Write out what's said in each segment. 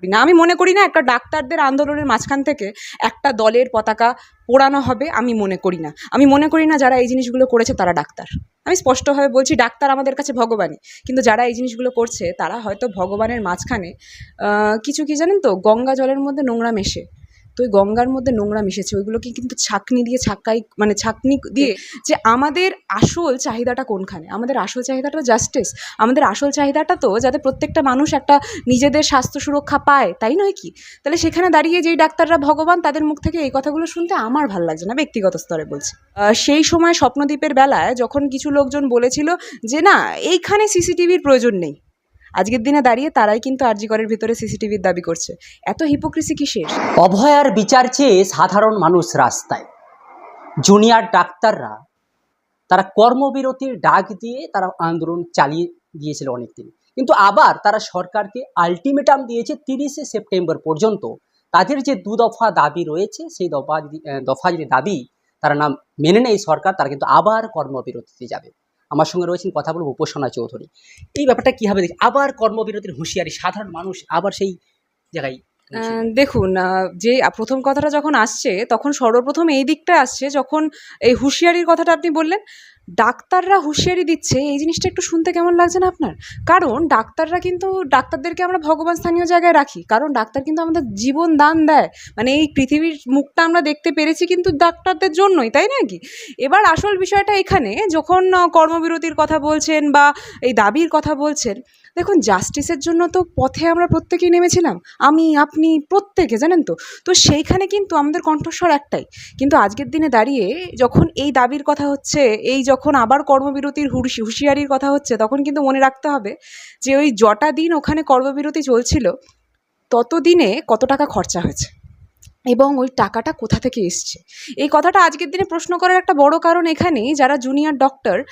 করি না। আমি মনে করি না একটা ডাক্তারদের আন্দোলনের মাঝখান থেকে একটা দলের পতাকা পোড়ানো হবে, আমি মনে করি না। আমি মনে করি না যারা এই জিনিসগুলো করেছে তারা ডাক্তার। আমি স্পষ্টভাবে বলছি, ডাক্তার আমাদের কাছে ভগবানই। কিন্তু যারা এই জিনিসগুলো করছে, তারা হয়তো ভগবানের মাঝখানে কিছু কি জানেন তো? গঙ্গা জলের মধ্যে নোংরা মেশে। তো ওই গঙ্গার মধ্যে নোংরা মিশেছে, ওইগুলোকে কিন্তু ছাকনি দিয়ে ছাক্কাই মানে ছাকনি দিয়ে যে আমাদের আসল চাহিদাটা কোনখানে? আমাদের আসল চাহিদাটা জাস্টিস আমাদের আসল চাহিদাটা তো যাতে প্রত্যেকটা মানুষ একটা নিজেদের স্বাস্থ্য সুরক্ষা পায়, তাই নয় কি? তাহলে সেখানে দাঁড়িয়ে যেই ডাক্তাররা ভগবান, তাদের মুখ থেকে এই কথাগুলো শুনতে আমার ভালো লাগছে না, ব্যক্তিগত স্তরে বলছি। সেই সময় স্বপ্নদ্বীপের বেলায় যখন কিছু লোকজন বলেছিল যে, না, এইখানে সিসিটিভির প্রয়োজন নেই। আজকের দিনে দাঁড়িয়ে তারাই কিন্তু আরজিকরের ভিতরে সিসিটিভির দাবি করছে। এত হিপোক্রিসি কিসের? অভয়ার বিচার চেয়ে সাধারণ মানুষ রাস্তায়। জুনিয়র ডাক্তাররা তারা কর্মবিরতির ডাক দিয়ে তারা আন্দোলন চালিয়ে দিয়েছিল অনেকদিন। কিন্তু আবার তারা সরকারকে আলটিমেটাম দিয়েছে তিরিশে সেপ্টেম্বর পর্যন্ত। তাদের যে দু দফা দাবি রয়েছে, সেই দফা দফা যদি দাবি তারা নাম মেনে নেয় সরকার, তারা কিন্তু আবার কর্মবিরতিতে যাবে। আমার সঙ্গে রয়েছেন কথা বলব উপাসনা চৌধুরী। এই ব্যাপারটা কীভাবে দেখি আবার কর্মবিরতির হুঁশিয়ারি, সাধারণ মানুষ আবার সেই জায়গায় দেখুন যে প্রথম কথাটা যখন আসছে, তখন সর্বপ্রথম এই দিকটা আসছে যখন এই হুঁশিয়ারির কথাটা আপনি বললেন, ডাক্তাররা হুঁশিয়ারি দিচ্ছে। এই জিনিসটা একটু শুনতে কেমন লাগছে না আপনার? কারণ ডাক্তাররা কিন্তু, ডাক্তারদেরকে আমরা ভগবান স্থানীয় জায়গায় রাখি। কারণ ডাক্তার কিন্তু আমাদের জীবন দান দেয়। মানে এই পৃথিবীর মুখটা আমরা দেখতে পেরেছি কিন্তু ডাক্তারদের জন্যই, তাই না কি? এবার আসল বিষয়টা এখানে, যখন কর্মবিরতির কথা বলছেন বা এই দাবির কথা বলছেন দেখুন জাস্টিসের জন্য তো পথে আমরা প্রত্যেকেই নেমেছিলাম। আমি, আপনি, প্রত্যেকে, জানেন তো? তো সেইখানে কিন্তু আমাদের কণ্ঠস্বর একটাই। কিন্তু আজকের দিনে দাঁড়িয়ে যখন এই দাবির কথা হচ্ছে, এই যখন আবার কর্মবিরতির হুড়ি- হুঁশিয়ারির কথা হচ্ছে, তখন কিন্তু মনে রাখতে হবে যে ওই জটা দিন ওখানে কর্মবিরতি চলছিল তত দিনে কত টাকা খরচা হয়েছে এবং ওই টাকাটা কোথা থেকে এসছে? এই কথাটা আজকের দিনে প্রশ্ন করার একটা বড় কারণ এখানেই, যারা জুনিয়র ডক্টর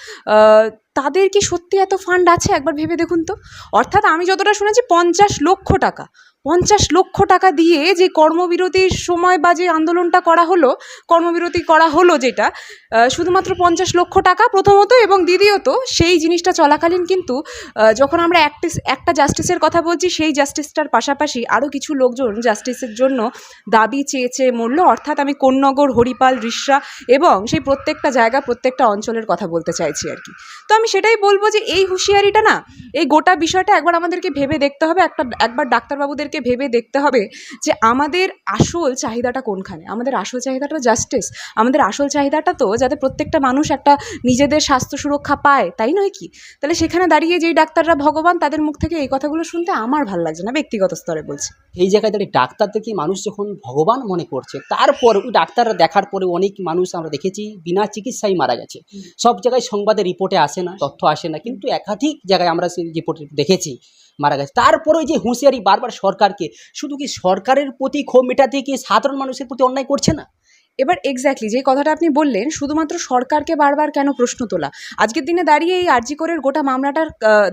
তাদের কি সত্যি এত ফান্ড আছে? একবার ভেবে দেখুন তো। অর্থাৎ আমি যতটা শুনেছি, পঞ্চাশ লক্ষ টাকা। পঞ্চাশ লক্ষ টাকা দিয়ে যে কর্মবিরতির সময় বা যে আন্দোলনটা করা হলো, কর্মবিরতি করা হলো যেটা শুধুমাত্র পঞ্চাশ লক্ষ টাকা প্রথমত এবং দ্বিতীয়ত সেই জিনিসটা চলাকালীন কিন্তু যখন আমরা একটি একটা জাস্টিসের কথা বলছি, সেই জাস্টিসটার পাশাপাশি আরও কিছু লোকজন জাস্টিসের জন্য দাবি চেয়েছে, মূল্য। অর্থাৎ আমি কোন্নগর, হরিপাল রিসরা এবং সেই প্রত্যেকটা জায়গা, প্রত্যেকটা অঞ্চলের কথা বলতে চাইছি আর কি। তো আমি সেটাই বলব যে এই হুঁশিয়ারিটা না, এই গোটা বিষয়টা একবার আমাদেরকে ভেবে দেখতে হবে, একটা, একবার ডাক্তারবাবুদেরকে ভেবে দেখতে হবে যে আমাদের আসল চাহিদাটা কোনখানে? আমাদের আসল চাহিদাটা জাস্টিস আমাদের আসল চাহিদাটা তো যাতে প্রত্যেকটা মানুষ একটা নিজেদের স্বাস্থ্য সুরক্ষা পায়, তাই নয় কি? তাহলে সেখানে দাঁড়িয়ে যেই ডাক্তাররা ভগবান, তাদের মুখ থেকে এই কথাগুলো শুনতে আমার ভালো লাগছে না, ব্যক্তিগত স্তরে বলছি। এই জায়গায় দাঁড়িয়ে ডাক্তারদেরকে মানুষ যখন ভগবান মনে করছে তারপর ওই ডাক্তাররা দেখার পরে অনেক মানুষ আমরা দেখেছি বিনা চিকিৎসায় মারা গেছে। সব জায়গায় সংবাদে রিপোর্টে আসে না তথ্য আসে না কিন্তু একাধিক জায়গায় আমরা সেই রিপোর্টে দেখেছি মারা গেছে। তারপরে ওই যে হুঁশিয়ারি বারবার সরকারকে শুধু কি সরকারের প্রতি ক্ষোভ মেটাতে কি সাধারণ মানুষের প্রতি অন্যায় করছে না? এবার এক্স্যাক্টলি যে কথাটা আপনি বললেন, শুধুমাত্র সরকারকে বারবার কেন প্রশ্ন তোলা? আজকের দিনে দাঁড়িয়ে এই আরজিকরের গোটা মামলাটার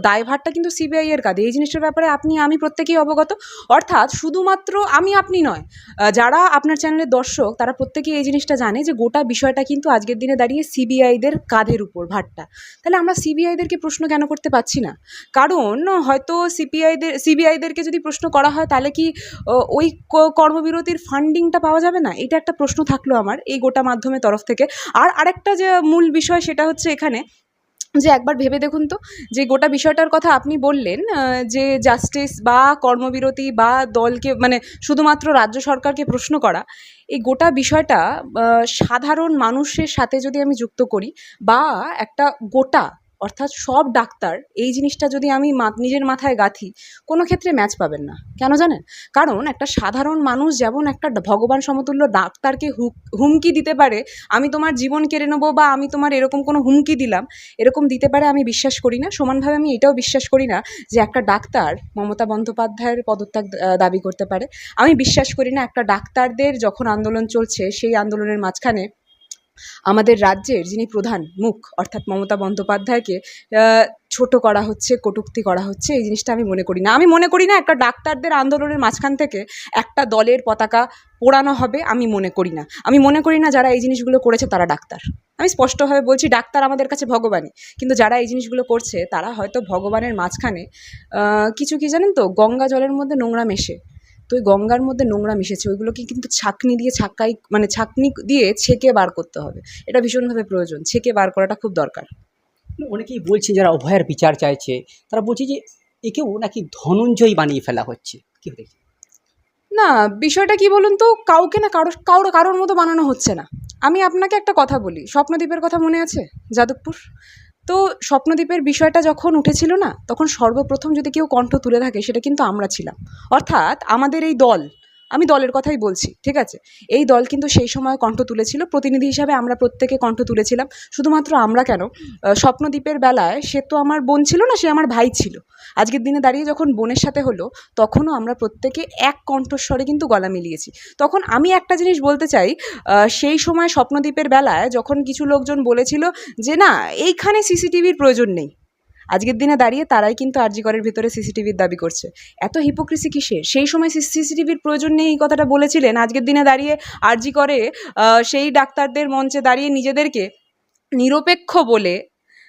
দায়ভারটা কিন্তু সিবিআই এর কাঁধে। এই জিনিসটার ব্যাপারে আপনি, আমি প্রত্যেকেই অবগত। অর্থাৎ শুধুমাত্র আমি, আপনি নয় যারা আপনার চ্যানেলের দর্শক, তারা প্রত্যেকেই এই জিনিসটা জানে যে গোটা বিষয়টা কিন্তু আজকের দিনে দাঁড়িয়ে সিবিআইদের কাঁধের উপর, ভারটা। তাহলে আমরা সিবিআইদেরকে প্রশ্ন কেন করতে পারছি না? কারণ হয়তো সিপিআইদের সিবিআইদেরকে যদি প্রশ্ন করা হয়, তাহলে কি ওই কর্মবিরতির ফান্ডিংটা পাওয়া যাবে না? এটা একটা প্রশ্ন থাকল আমার এই গোটা মাধ্যমের তরফ থেকে। আর আরেকটা যে মূল বিষয় সেটা হচ্ছে এখানে যে একবার ভেবে দেখুন তো, যে গোটা বিষয়টার কথা আপনি বললেন যে জাস্টিস বা কর্মবিরতি বা দলকে মানে শুধুমাত্র রাজ্য সরকারকে প্রশ্ন করা, এই গোটা বিষয়টা সাধারণ মানুষের সাথে যদি আমি যুক্ত করি বা একটা গোটা অর্থাৎ সব ডাক্তার এই জিনিসটা যদি আমি নিজের মাথায় গাঁথি, কোনো ক্ষেত্রে ম্যাচ পাবেন না। কেন জানেন? কারণ একটা সাধারণ মানুষ যেমন একটা ভগবান সমতুল্য ডাক্তারকে হুমকি দিতে পারে, আমি তোমার জীবন কেড়ে নেব বা আমি তোমার এরকম কোনো হুমকি দিলাম, এরকম দিতে পারে আমি বিশ্বাস করি না। সমানভাবে আমি এটাও বিশ্বাস করি না যে একটা ডাক্তার মমতা বন্দ্যোপাধ্যায়ের পদত্যাগ দাবি করতে পারে। আমি বিশ্বাস করি না একটা ডাক্তারদের যখন আন্দোলন চলছে, সেই আন্দোলনের মাঝখানে আমাদের রাজ্যের যিনি প্রধান মুখ, অর্থাৎ মমতা বন্দ্যোপাধ্যায়কে ছোট করা হচ্ছে, কটূক্তি করা হচ্ছে, এই জিনিসটা আমি মনে করি না। আমি মনে করি না একটা ডাক্তারদের আন্দোলনের মাঝখান থেকে একটা দলের পতাকা পোড়ানো হবে, আমি মনে করি না। আমি মনে করি না যারা এই জিনিসগুলো করেছে তারা ডাক্তার। আমি স্পষ্টভাবে বলছি, ডাক্তার আমাদের কাছে ভগবানই। কিন্তু যারা এই জিনিসগুলো করছে, তারা হয়তো ভগবানের মাঝখানে কিছু কি জানেন তো? গঙ্গা জলের মধ্যে নোংরা মেশে। তো ওই গঙ্গার মধ্যে নোংরা মিশেছে ওইগুলোকে কিন্তু ছাঁকনি দিয়ে ছাঁকাই মানে ছাঁকনি দিয়ে ছেঁকে বার করতে হবে। এটা ভীষণভাবে প্রয়োজন ছেঁকে বার করাটা খুব দরকার। অনেকেই বলছে যারা অভয়ের বিচার চাইছে তারা বলছে যে একেও নাকি ধনঞ্জয় বানিয়ে ফেলা হচ্ছে। কি হয়েছে না বিষয়টা কি বলুন তো কাউকে না কারও কারোর কারোর মতো বানানো হচ্ছে না। আমি আপনাকে একটা কথা বলি স্বপ্নদ্বীপের কথা মনে আছে? যাদবপুর? তো স্বপ্নদ্বীপের বিষয়টা যখন উঠেছিল না, তখন সর্বপ্রথম যদি কেউ কণ্ঠ তুলে থাকে, সেটা কিন্তু আমরা ছিলাম। অর্থাৎ আমাদের এই দল আমি দলের কথাই বলছি, ঠিক আছে? এই দল কিন্তু সেই সময় কণ্ঠ তুলেছিল, প্রতিনিধি হিসাবে আমরা প্রত্যেকে কণ্ঠ তুলেছিলাম। শুধুমাত্র আমরা কেন? স্বপ্নদ্বীপের বেলায় সে তো আমার বোন ছিল না, সে আমার ভাই ছিল। আজকের দিনে দাঁড়িয়ে যখন বোনের সাথে হলো, তখনও আমরা প্রত্যেকে এক কণ্ঠস্বরে কিন্তু গলা মিলিয়েছি। তখন আমি একটা জিনিস বলতে চাই সেই সময় স্বপ্নদ্বীপের বেলায় যখন কিছু লোকজন বলেছিল যে, না, এইখানে সিসিটিভির প্রয়োজন নেই। আজকের দিনে দাঁড়িয়ে তারাই কিন্তু আরজিকরের ভিতরে সিসিটিভির দাবি করছে। এত হিপোক্রিসি কিসের? সেই সময় সিসিটিভির প্রয়োজন নেই এই কথাটা বলেছিলেন। আজকের দিনে দাঁড়িয়ে আরজি করে সেই ডাক্তারদের মঞ্চে দাঁড়িয়ে নিজেদেরকে নিরপেক্ষ বলে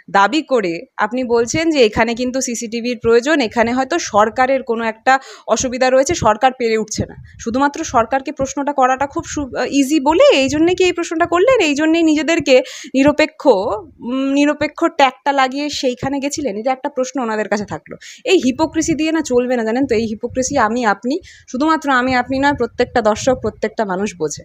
দাবি করে আপনি বলছেন যে এখানে কিন্তু সিসিটিভির প্রয়োজন, এখানে হয়তো সরকারের কোনো একটা অসুবিধা রয়েছে, সরকার পেরে উঠছে না। শুধুমাত্র সরকারকে প্রশ্নটা করাটা খুব ইজি বলে এই জন্যে কি এই প্রশ্নটা করলেন? এই জন্যেই নিজেদেরকে নিরপেক্ষ নিরপেক্ষ ট্যাগটা লাগিয়ে সেইখানে গেছিলেন। এটা একটা প্রশ্ন ওনাদের কাছে থাকল। এই হিপোক্রেসি দিয়ে না চলবে না জানেন তো? এই হিপোক্রেসি আমি, আপনি, শুধুমাত্র আমি, আপনি নয়, প্রত্যেকটা দর্শক, প্রত্যেকটা মানুষ বোঝে।